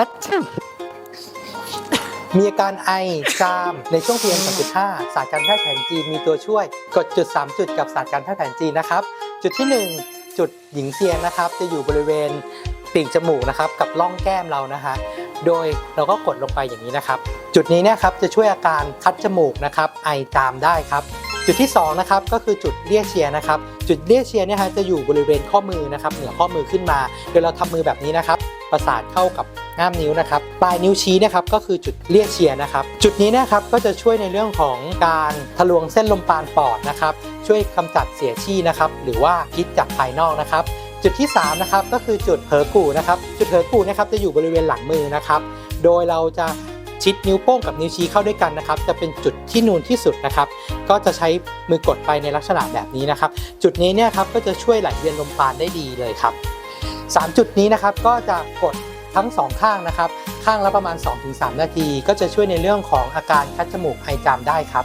ฮัตชิมีอาการไอ จาม ในช่วง PM 2.5ศาสตร์การแพทย์แผนจีนมีตัวช่วย กดจุด 3 จุดกับศาสตร์การแพทย์แผนจีนนะครับ จุดที่ 1 จุดหญิงเซียนนะครับ จะอยู่บริเวณปีกจมูกนะครับ กับร่องแก้มเรานะฮะ โดยเราก็กดลงไปอย่างนี้นะครับ จุดนี้นะครับจะช่วยอาการคัดจมูกนะครับ ไอจามได้ครับ จุดที่2นะครับก็คือจุดเลียเชียนะครับ จุดเลียเชียเนี่ยฮะจะอยู่บริเวณข้อมือนะครับ เหนือข้อมือขึ้นมา โดยเราทำมือแบบนี้นะครับ ประสานเข้ากับ ง่ามนิ้วนะครับ ปลายนิ้วชี้นะครับก็คือจุดเลียเชียนะครับ จุดนี้นะครับก็จะช่วยในเรื่องของการทะลวงเส้นลมปานปอดนะครับ ช่วยกำจัดเสียชี่นะครับ หรือว่าพิษจากภายนอกนะครับ จุดที่3นะครับก็คือจุดเหอกูนะครับ จุดเหอกูนะครับจะอยู่บริเวณหลังมือนะครับ โดยเราจะชิดนิ้วโป้งกับนิ้วชี้เข้าด้วยกันนะครับ จะเป็นจุดที่นูนที่สุดนะครับ ก็จะใช้มือกดไปในลักษณะแบบนี้นะครับ จุดนี้เนี่ยครับก็จะช่วยไหลเวียนลมปราณได้ดีเลยครับ 3 จุดนี้นะครับก็จะกด ทั้ง 2 ข้างนะครับ ข้างละประมาณ 2-3 นาที ก็จะช่วยในเรื่องของอาการคัดจมูกไอจามได้ครับ